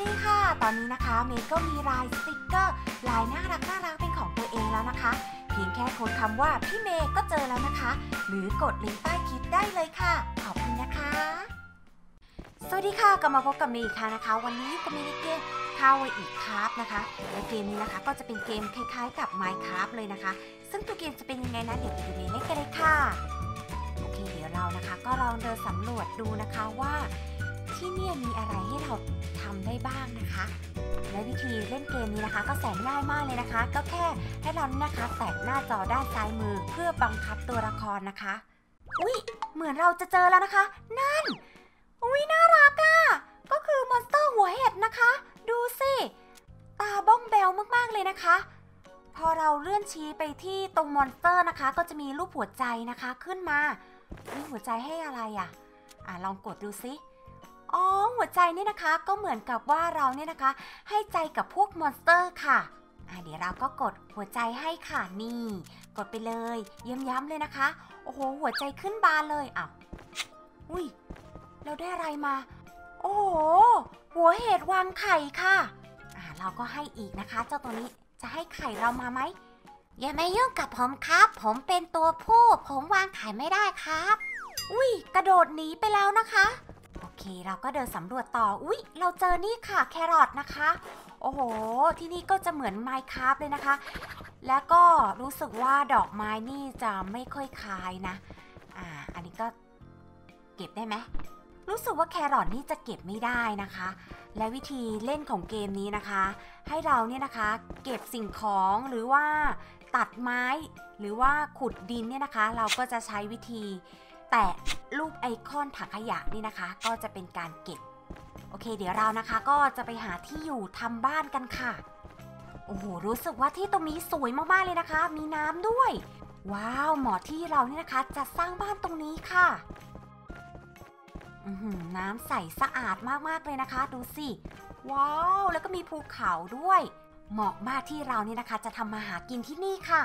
ดีค่ะ ตอนนี้นะคะเมย์ก็มีลายสติกเกอร์ลายน่ารักน่ารักเป็นของตัวเองแล้วนะคะ เพียงแค่ค้นคำว่าพี่เมย์ก็เจอแล้วนะคะ หรือกดลิงก์ใต้คลิปได้เลยค่ะ ขอบคุณนะคะ สวัสดีค่ะกลับมาพบกับเมย์อีกค่ะนะคะ วันนี้ก็มีในเกมคาวอีกครับนะคะและเกมนี้นะคะก็จะเป็นเกมคล้ายๆ กับ Minecraft เลยนะคะ ซึ่งตัวเกมจะเป็นยังไงนะเดี๋ยวไปดูเมย์เล่นกันเลยค่ะโอเคเดี๋ยวเรานะคะ ก็ลองเดินสำรวจดูนะคะว่า ที่เนี่ยมีอะไรให้เราทำได้บ้างนะคะ และวิธีเล่นเกมนี้นะคะ ก็แสนง่ายมากเลยนะคะ ก็แค่ให้เรานี่นะคะแตะหน้าจอด้านซ้ายมือเพื่อบังคับตัวละครนะคะ อุ๊ย เหมือนเราจะเจอแล้วนะคะ นั่น อุ๊ย น่ารักอะ่ะ ก็คือมอนสเตอร์หัวเห็ดนะคะ ดูสิ ตาบ้องแบวมากๆเลยนะคะ พอเราเลื่อนชี้ไปที่ตรงมอนสเตอร์นะคะ ก็จะมีรูปหัวใจนะคะขึ้นมานี่หัวใจให้อะไรอะ่ะ อะลองกดดูสิ อ๋อหัวใจนี่นะคะก็เหมือนกับว่าเราเนี่ยนะคะ ให้ใจกับพวกมอนสเตอร์ค่ะเดี๋ยวเราก็กดหัวใจให้ค่ะนี่ กดไปเลยเย้ำๆเลยนะคะ โอ้โหหัวใจขึ้นบานเลยอ้าวอุ้ยเราได้อะไรมา โอ้โหหัวเห็ดวางไข่ค่ะอ่าเราก็ให้อีกนะคะ เจ้าตัวนี้จะให้ไข่เรามาไหมอย่ามายุ่งกับผมครับ ผมเป็นตัวผู้ ผมวางไข่ไม่ได้ครับ อุ้ยกระโดดหนีไปแล้วนะคะ เค เราก็เดินสำรวจต่อ อุ๊ย เราเจอนี่ค่ะแครอทนะคะ โอ้โห ที่นี่ก็จะเหมือนไมค์คราฟเลยนะคะ แล้วก็รู้สึกว่าดอกไม้นี่จะไม่ค่อยคายนะ อ่า อันนี้ก็เก็บได้ไหมรู้สึกว่าแครอทนี่จะเก็บไม่ได้นะคะ และวิธีเล่นของเกมนี้นะคะ ให้เราเนี่ยนะคะ เก็บสิ่งของหรือว่าตัดไม้ หรือว่าขุดดินเนี่ยนะคะ เราก็จะใช้วิธี แต่รูปไอคอนถังขยะนี่นะคะ ก็จะเป็นการเก็บ โอเค เดี๋ยวเรานะคะก็จะไปหาที่อยู่ทำบ้านกันค่ะ โอ้โห รู้สึกว่าที่ตรงนี้สวยมากๆเลยนะคะ มีน้ำด้วย ว้าวเหมาะที่เราเนี่ยนะคะ จะสร้างบ้านตรงนี้ค่ะน้ำใสสะอาดมากๆเลยนะคะ ดูสิ ว้าว แล้วก็มีภูเขาด้วย เหมาะมากที่เราเนี่ยนะคะ จะทำมาหากินที่นี่ค่ะ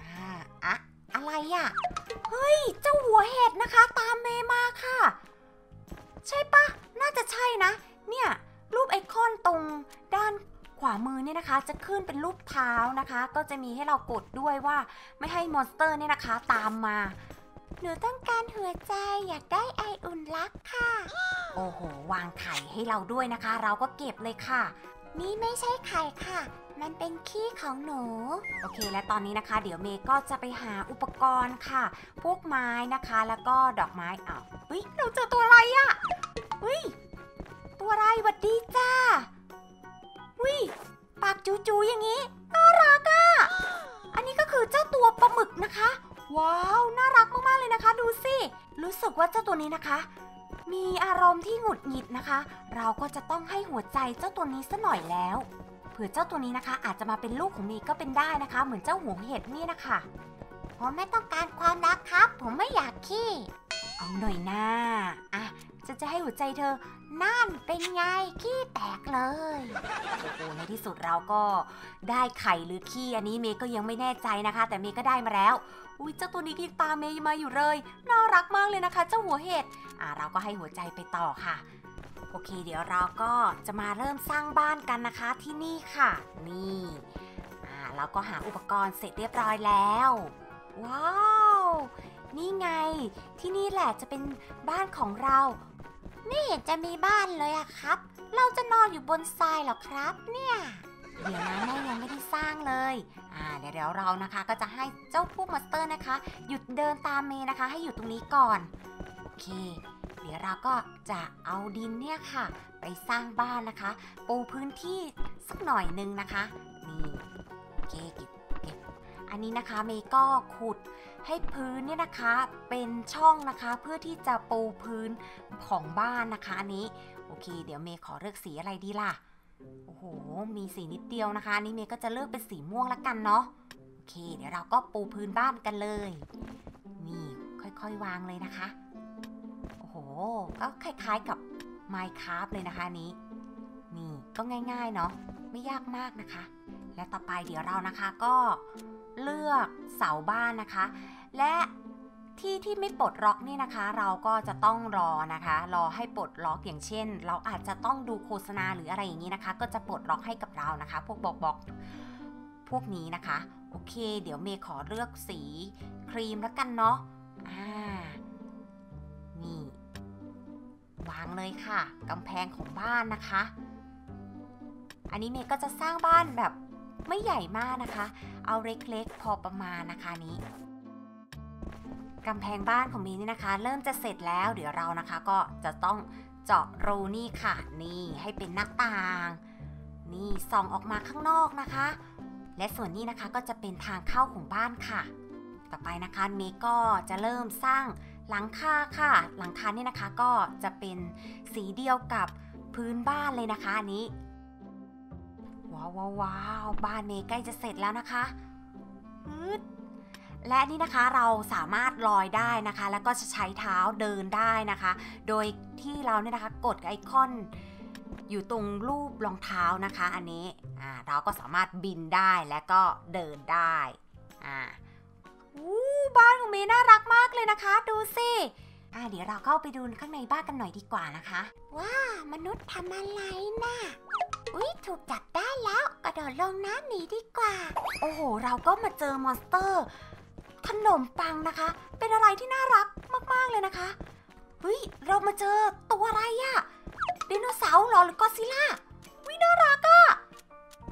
อ่าอะอะไรอะ่ะ เฮ้ย เจ้าหัวเห็ดนะคะ ตามเมมาค่ะ ใช่ปะน่าจะใช่นะ เนี่ย รูปไอคอนตรงด้านขวามือเนี่ยนะคะ จะขึ้นเป็นรูปเท้านะคะ ก็จะมีให้เรากดด้วยว่าไม่ให้มอนสเตอร์เนี่ยนะคะ ตามมาหนูต้องการหัวใจอยากได้ไออุ่นรักค่ะ โอ้โห วางไข่ให้เราด้วยนะคะ เราก็เก็บเลยค่ะ นี่ไม่ใช่ไข่ค่ะ มันเป็นขี้ของหนู โอเค และตอนนี้นะคะ เดี๋ยวเมย์ก็จะไปหาอุปกรณ์ค่ะ พวกไม้นะคะ แล้วก็ดอกไม้อ้าวเฮ้ยเราเจอตัวอะไรอะเฮ้ย ตัวอะไรหวัดดีจ้าเฮ้ยปากจูๆอย่างนี้ น่ารักอะอันนี้ก็คือเจ้าตัวปลาหมึกนะคะ ว้าว น่ารักมากๆเลยนะคะ ดูสิ รู้สึกว่าเจ้าตัวนี้นะคะ มีอารมณ์ที่หงุดหงิดนะคะ เราก็จะต้องให้หัวใจเจ้าตัวนี้ซะหน่อยแล้ว ผื่อเจ้าตัวนี้นะคะ อาจจะมาเป็นลูกของเมย์ก็เป็นได้นะคะ เหมือนเจ้าหัวเห็ดนี่นะคะ ผมไม่ต้องการความรักครับ ผมไม่อยากขี้ เอาหน่อยหน้าอะจะจะให้หัวใจเธอ นั่นเป็นไงขี้แตกเลย โอ้โหในที่สุดเราก็ได้ไข่หรือขี้อันนี้เมย์ก็ยังไม่แน่ใจนะคะ แต่เมย์ก็ได้มาแล้ว อุ้ยเจ้าตัวนี้ก็ยังตามเมย์มาอยู่เลย น่ารักมากเลยนะคะ เจ้าหัวเห็ด อะเราก็ให้หัวใจไปต่อค่ะ โอเค เดี๋ยวเราก็จะมาเริ่มสร้างบ้านกันนะคะที่นี่ค่ะ นี่อ่าเราก็หาอุปกรณ์เสร็จเรียบร้อยแล้ว ว้าว นี่ไง ที่นี่แหละจะเป็นบ้านของเรา ไม่เห็นจะมีบ้านเลยอะครับ เราจะนอนอยู่บนทรายหรอครับ เนี่ยเดี๋ยวนะแม่ยังไม่ได้สร้างเลย อ่าเดี๋ยวเรานะคะก็จะให้เจ้าพวกมอนสเตอร์นะคะ หยุดเดินตามเมย์นะคะ ให้อยู่ตรงนี้ก่อน โอเค เดี๋ยวเราก็จะเอาดินเนี่ยค่ะ ไปสร้างบ้านนะคะ ปูพื้นที่สักหน่อยนึงนะคะ นี่เก็บเก็บอันนี้นะคะเมย์ก็ขุดให้พื้นเนี่ยนะคะเป็นช่องนะคะเพื่อที่จะปูพื้นของบ้านนะคะอันนี้โอเค เดี๋ยวเมย์ขอเลือกสีอะไรดีล่ะโอ้โห มีสีนิดเดียวนะคะอันนี้เมย์ก็จะเลือกเป็นสีม่วงละกันเนาะโอเค เดี๋ยวเราก็ปูพื้นบ้านกันเลย นี่ค่อยๆวางเลยนะคะ ก็คล้ายๆกับ Minecraft เลยนะคะนนี้ นี่ก็ง่ายๆเนาะไม่ยากมากนะคะ และต่อไปเดี๋ยวเรานะคะก็เลือกเสาบ้านนะคะ และที่ที่ไม่ปลดล็อกนี่นะคะ เราก็จะต้องรอนะคะ รอให้ปลดล็อกอย่างเช่น เราอาจจะต้องดูโฆษณาหรืออะไรอย่างนี้นะคะ ก็จะปลดล็อกให้กับเรานะคะ พวกบอกบอกพวกนี้นะคะ โอเค เดี๋ยวเมย์ขอเลือกสีครีมแล้วกันเนาะอ่านี่ วางเลยค่ะกำแพงของบ้านนะคะ อันนี้เมย์ก็จะสร้างบ้านแบบไม่ใหญ่มากนะคะ เอาเล็กๆพอประมาณนะคะนี้กำแพงบ้านของเมย์นี่นะคะ เริ่มจะเสร็จแล้วเดี๋ยวเรานะคะ ก็จะต้องเจาะรูนี่ค่ะ นี่ให้เป็นหน้าต่าง นี่ส่องออกมาข้างนอกนะคะ และส่วนนี้นะคะก็จะเป็นทางเข้าของบ้านค่ะ ต่อไปนะคะเมย์ก็จะเริ่มสร้าง หลังคาค่ะ หลังคาเนี่ยนะคะก็จะเป็นสีเดียวกับพื้นบ้านเลยนะคะอันนี้ ว้าวว้าว้าวบ้านเมย์ใกล้จะเสร็จแล้วนะคะฮึดและนี่นะคะเราสามารถลอยได้นะคะ แล้วก็จะใช้เท้าเดินได้นะคะ โดยที่เราเนี่ยนะคะกดไอคอนอยู่ตรงรูปรองเท้านะคะ อันนี้เราก็สามารถบินได้และก็เดินได้อ่า อู้บ้านของเมย์น่ารักมากเลยนะคะ ดูสิอ่าเดี๋ยวเราเข้าไปดูข้างในบ้านกันหน่อยดีกว่านะคะ ว้ามนุษย์ทำอะไรน่ะอุ๊ย ถูกจับได้แล้วกระโดดลงน้ำหนีดีกว่า โอ้โห เราก็มาเจอมอนสเตอร์ ขนมปังนะคะ เป็นอะไรที่น่ารักมาก ๆ เลยนะคะเฮ้ยเรามาเจอตัวอะไรอะไดโนเสาร์เหรอหรือกอดซิลล่าวิน่ารักอะ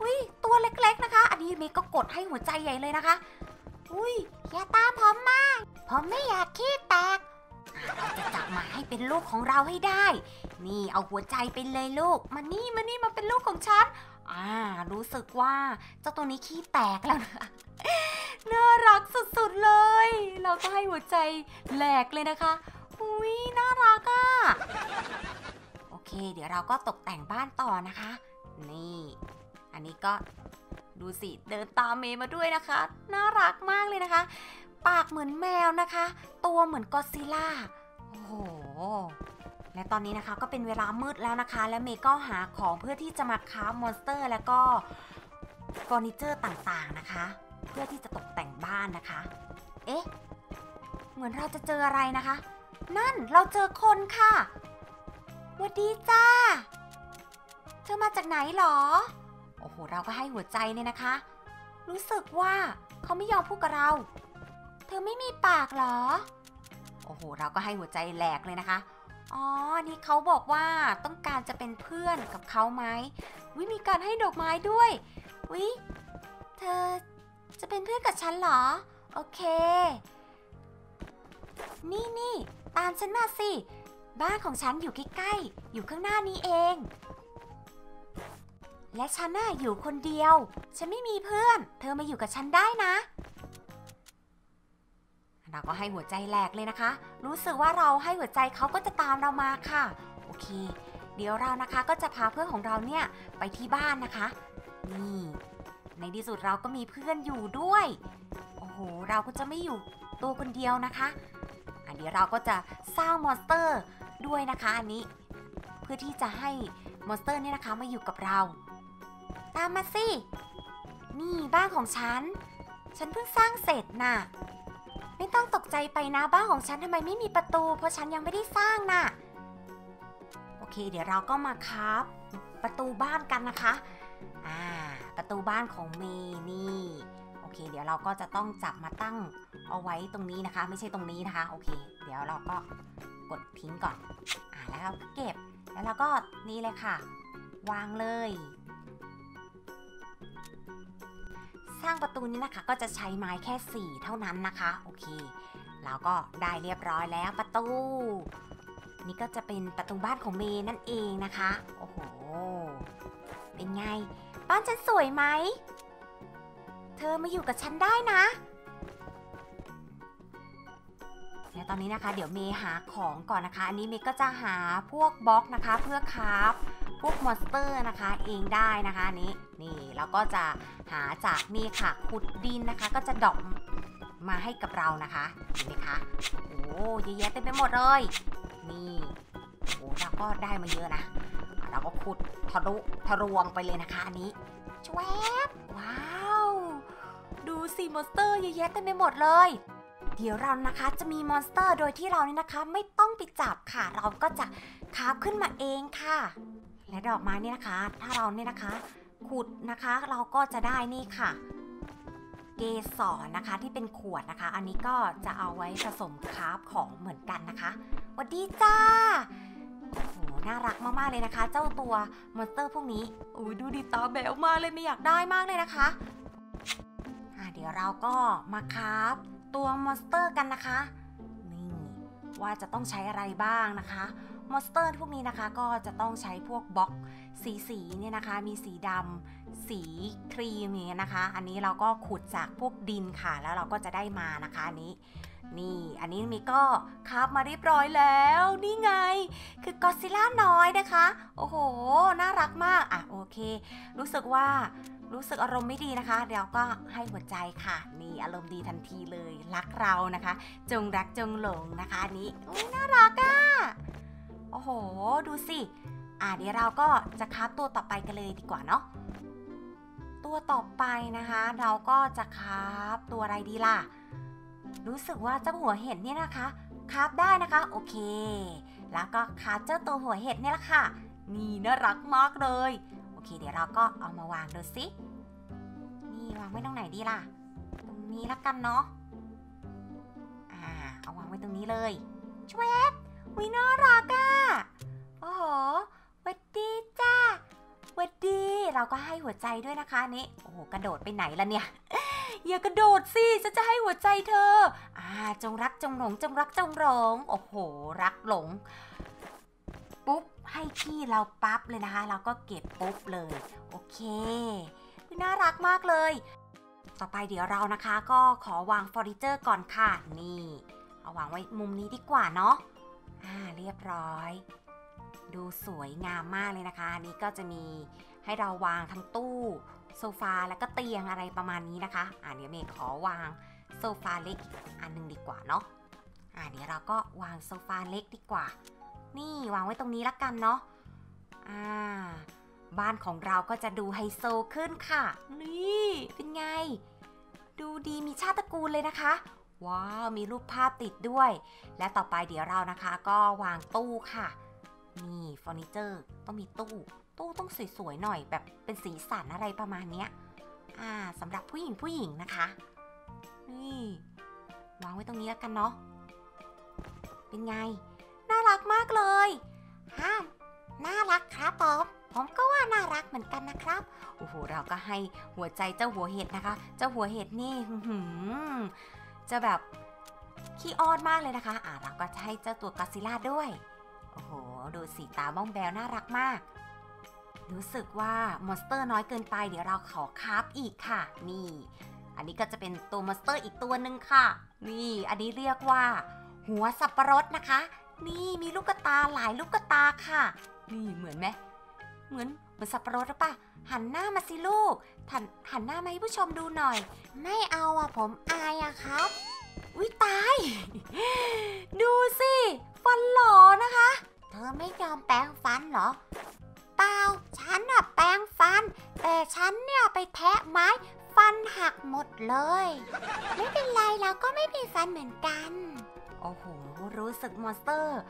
วิตัวเล็ก ๆ นะคะ อันนี้เมย์ก็กดให้หัวใจใหญ่เลยนะคะ อุ้ยอย่าตามผมมา ผมไม่อยากขี้แตกอะเราจะจับมาให้เป็นลูกของเราให้ได้ นี่เอาหัวใจไปเลยลูก มานี่มานี่มาเป็นลูกของฉัน อ่า รู้สึกว่าเจ้าตัวนี้ขี้แตกแล้วนะน่ารักสุดๆเลย เราก็ให้หัวใจแหลกเลยนะคะ อุ้ยน่ารักอะ่ะ โอเค เดี๋ยวเราก็ตกแต่งบ้านต่อนะคะ นี่ อันนี้ก็ ดูสิเดินตามเมย์มาด้วยนะคะ น่ารักมากเลยนะคะ ปากเหมือนแมวนะคะ ตัวเหมือนกอซิล่าโอ้โหและตอนนี้นะคะก็เป็นเวลามืดแล้วนะคะ และเมย์ก็หาของเพื่อที่จะมาค้ามอนสเตอร์ แล้วก็เฟอร์นิเจอร์ต่างๆนะคะ เพื่อที่จะตกแต่งบ้านนะคะ เอ๊ะ เหมือนเราจะเจออะไรนะคะ นั่นเราเจอคนค่ะหวัสดีจ้า เธอมาจากไหนหรอ โอ้โห เราก็ให้หัวใจเนี่ยนะคะ รู้สึกว่าเขาไม่ยอมพูดกับเรา เธอไม่มีปากเหรอ โอ้โห เราก็ให้หัวใจแหลกเลยนะคะ อ๋อ นี่เขาบอกว่าต้องการจะเป็นเพื่อนกับเขาไหมวิมีการให้ดอกไม้ด้วย วิ เธอจะเป็นเพื่อนกับฉันเหรอ โอเค นี่นี่ตามฉันมาสิ บ้านของฉันอยู่ใกล้ๆ อยู่ข้างหน้านี้เอง และฉันน่ะอยู่คนเดียว ฉันไม่มีเพื่อน เธอมาอยู่กับฉันได้นะเราก็ให้หัวใจแหลกเลยนะคะ รู้สึกว่าเราให้หัวใจเขาก็จะตามเรามาค่ะ โอเค เดี๋ยวเรานะคะก็จะพาเพื่อนของเราเนี่ยไปที่บ้านนะคะ นี่ ในที่สุดเราก็มีเพื่อนอยู่ด้วย โอ้โห เราก็จะไม่อยู่ตัวคนเดียวนะคะ อันเดี๋ยวเราก็จะสร้างมอนสเตอร์ด้วยนะคะอันนี้ เพื่อที่จะให้มอนสเตอร์เนี่ยนะคะมาอยู่กับเรา ตามมาสิ นี่บ้านของฉัน ฉันเพิ่งสร้างเสร็จน่ะ ไม่ต้องตกใจไปนะบ้านของฉันทำไมไม่มีประตู เพราะฉันยังไม่ได้สร้างน่ะ โอเค เดี๋ยวเราก็มาครับ ประตูบ้านกันนะคะ อ่า ประตูบ้านของเมย์นี่ โอเค เดี๋ยวเราก็จะต้องจับมาตั้งเอาไว้ตรงนี้นะคะ ไม่ใช่ตรงนี้นะคะ โอเค เดี๋ยวเราก็กดทิ้งก่อน อ่าแล้วเราก็เก็บ แล้วเราก็นี่เลยค่ะ วางเลย สร้างประตูนี้นะคะก็จะใช้ไม้แค่ 4 เท่านั้นนะคะ โอเค เราก็ได้เรียบร้อยแล้วประตู นี่ก็จะเป็นประตูบ้านของเมย์นั่นเองนะคะ โอ้โห เป็นไง บ้านฉันสวยไหม เธอมาอยู่กับฉันได้นะแล้วตอนนี้นะคะ เดี๋ยวเมย์หาของก่อนนะคะ อันนี้เมย์ก็จะหาพวกบล็อกนะคะ เพื่อคราฟ พวกมอนสเตอร์นะคะเองได้นะคะนี้นี่แล้วก็จะหาจากนี่ค่ะขุดดินนะคะ ก็จะดอปมาให้กับเรานะคะเห็นไหมคะโอ้เยอะแยะเต็มไปหมดเลยนี่โอ้เราก็ได้มาเยอะนะเราก็ขุดทะลุทะลวงไปเลยนะคะอันนี้ชวบว้าว ดูสิมอนสเตอร์เยอะแยะเต็มไปหมดเลยเดี๋ยวเรานะคะจะมีมอนสเตอร์โดยที่เราเนี่ยนะคะ ไม่ต้องไปจับค่ะ เราก็จะคาบขึ้นมาเองค่ะ และดอกไม้นี่นะคะ ถ้าเราเนี่ยนะคะ ขุดนะคะเราก็จะได้นี่ค่ะ เกสรนะคะที่เป็นขวดนะคะ อันนี้ก็จะเอาไว้ผสมคราฟของเหมือนกันนะคะสวัสดีจ้าโอ้โหน่ารักมากๆเลยนะคะ เจ้าตัวมอนสเตอร์พวกนี้อุ้ยดูดิตาแบวมากเลยไม่อยากได้มากเลยนะคะอะเดี๋ยวเราก็มาคราฟตัวมอนสเตอร์กันนะคะ นี่ว่าจะต้องใช้อะไรบ้างนะคะ มอนสเตอร์พวกนี้นะคะก็จะต้องใช้พวกบล็อกสีสีเนี่ยนะคะ มีสีดำสีครีมอย่างเงี้ยนะคะ อันนี้เราก็ขุดจากพวกดินค่ะ แล้วเราก็จะได้มานะคะอันนี้นี่ อันนี้มีก็คราบมาเรียบร้อยแล้ว นี่ไง คือกอซิล่าน้อยนะคะ โอ้โห น่ารักมาก อะ โอเค รู้สึกว่า รู้สึกอารมณ์ไม่ดีนะคะ เดี๋ยวก็ให้หัวใจค่ะ นี่อารมณ์ดีทันทีเลย รักเรานะคะ จงรักจงหลงนะคะอันนี้อุ้ยน่ารักอะ่ะ โอ้โห ดูสิ อะเดี๋ยวเราก็จะคาฟตัวต่อไปกันเลยดีกว่าเนาะ ตัวต่อไปนะคะ เราก็จะคาฟตัวอะไรดีล่ะ รู้สึกว่าเจ้าหัวเห็ดเนี่ยนะคะคาฟได้นะคะ โอเค แล้วก็คาเจ้าตัวหัวเห็ดเนี่ยละค่ะ นี่น่ารักมากเลย โอเค เดี๋ยวเราก็เอามาวางดูสิ นี่วางไว้ตรงไหนดีล่ะ ตรงนี้ละกันเนาะ อ่า เอาวางไว้ตรงนี้เลยชเวบ วิน่ารักอะ่ะโอ้โหวัดดีจ้าวัดดี เราก็ให้หัวใจด้วยนะคะนี่ โอ้โห กระโดดไปไหนล่ะเนี่ย อย่ากระโดดสิฉันจะให้หัวใจเธอ อ่า จงรักจงหลงจงรักจงหลง โอ้โห รักหลง ปุ๊บ ให้ที่เราปั๊บเลยนะคะ เราก็เก็บปุ๊บเลย โอเคน่ารักมากเลย ต่อไปเดี๋ยวเรานะคะ ก็ขอวางเฟอร์นิเจอร์ก่อนค่ะ นี่ เอาวางไว้มุมนี้ดีกว่าเนาะ อ่าเรียบร้อย ดูสวยงามมากเลยนะคะอันนี้ก็จะมีให้เราวางทั้งตู้โซฟาแล้วก็เตียงอะไรประมาณนี้นะคะ อ่าเดี๋ยวเมย์ขอวางโซฟาเล็กอันหนึงดีกว่าเนาะอ่าเดี๋ยวเราก็วางโซฟาเล็กดีกว่า นี่วางไว้ตรงนี้ละกันเนาะอ่าบ้านของเราก็จะดูไฮโซขึ้นค่ะ นี่ เป็นไง ดูดีมีชาติตระกูลเลยนะคะ ว้าว มีรูปภาพติดด้วย และต่อไปเดี๋ยวเรานะคะก็วางตู้ค่ะ นี่เฟอร์นิเจอร์ต้องมีตู้ ตู้ต้องสวยๆหน่อยแบบเป็นสีสันอะไรประมาณเนี้ย อ่าสำหรับผู้หญิงผู้หญิงนะคะ นี่ วางไว้ตรงนี้แล้วกันเนาะ เป็นไง น่ารักมากเลยฮ่าน่ารักครับผมผมก็ว่าน่ารักเหมือนกันนะครับ โอ้โห เราก็ให้หัวใจเจ้าหัวเห็ดนะคะ เจ้าหัวเห็ดนี่หือหือ จะแบบขี้อ้อนมากเลยนะคะ อ่าเราก็จะให้เจ้าตัวกอดซิลล่าด้วย โอ้โห ดูสีตาบ้องแบวน่ารักมาก รู้สึกว่ามอนสเตอร์น้อยเกินไป เดี๋ยวเราขอคาบอีกค่ะ นี่ อันนี้ก็จะเป็นตัวมอนสเตอร์อีกตัวหนึ่งค่ะ นี่ อันนี้เรียกว่า หัวสับปะรดนะคะ นี่มีลูกตาหลายลูกตาค่ะ นี่เหมือนไหม เหมือนเหมือนสับปะรดหรือปะหันหน้ามาสิลูกหันหันหน้ามาให้ผู้ชมดูหน่อย ไม่เอาอะผมอายอะครับ อุ้ยตาย ดูสิฟันหล่อนะคะ เธอไม่ยอมแปรงฟันเหรอ เปล่า ฉันน่ะแปรงฟัน แต่ฉันเนี่ยไปแทะไม้ฟันหักหมดเลย ไม่เป็นไรเราก็ไม่มีฟันเหมือนกัน โอ้โห รู้สึกมอนสเตอร์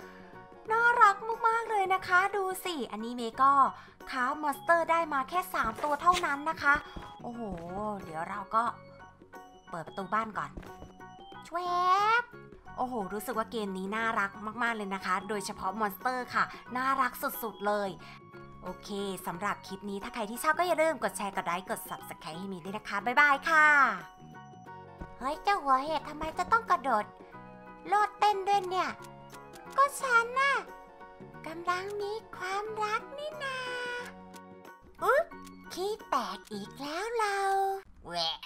น่ารักมากๆเลยนะคะ ดูสิอันนี้เมย์ก็ค้ามอนสเตอร์ได้มาแค่ 3 ตัวเท่านั้นนะคะ โอ้โห เดี๋ยวเราก็เปิดประตูบ้านก่อนชวบโอ้โห รู้สึกว่าเกมนี้น่ารักมาก ๆ เลยนะคะ โดยเฉพาะมอนสเตอร์ค่ะ น่ารักสุด ๆ เลย โอเคสำหรับคลิปนี้ถ้าใครที่ชอบก็อย่าลืมกดแชร์ กดไลค์ กด subscribe ให้มีด้วยนะคะ บ๊ายบายค่ะ เฮ้ย เจ้าหัวเห็ดทำไมจะต้องกระโดด โลดเต้นด้วยเนี่ย ก็ฉันน่ะกำลังมีความรักนี่นาอุ๊บขี้แตกอีกแล้วเราแหวะ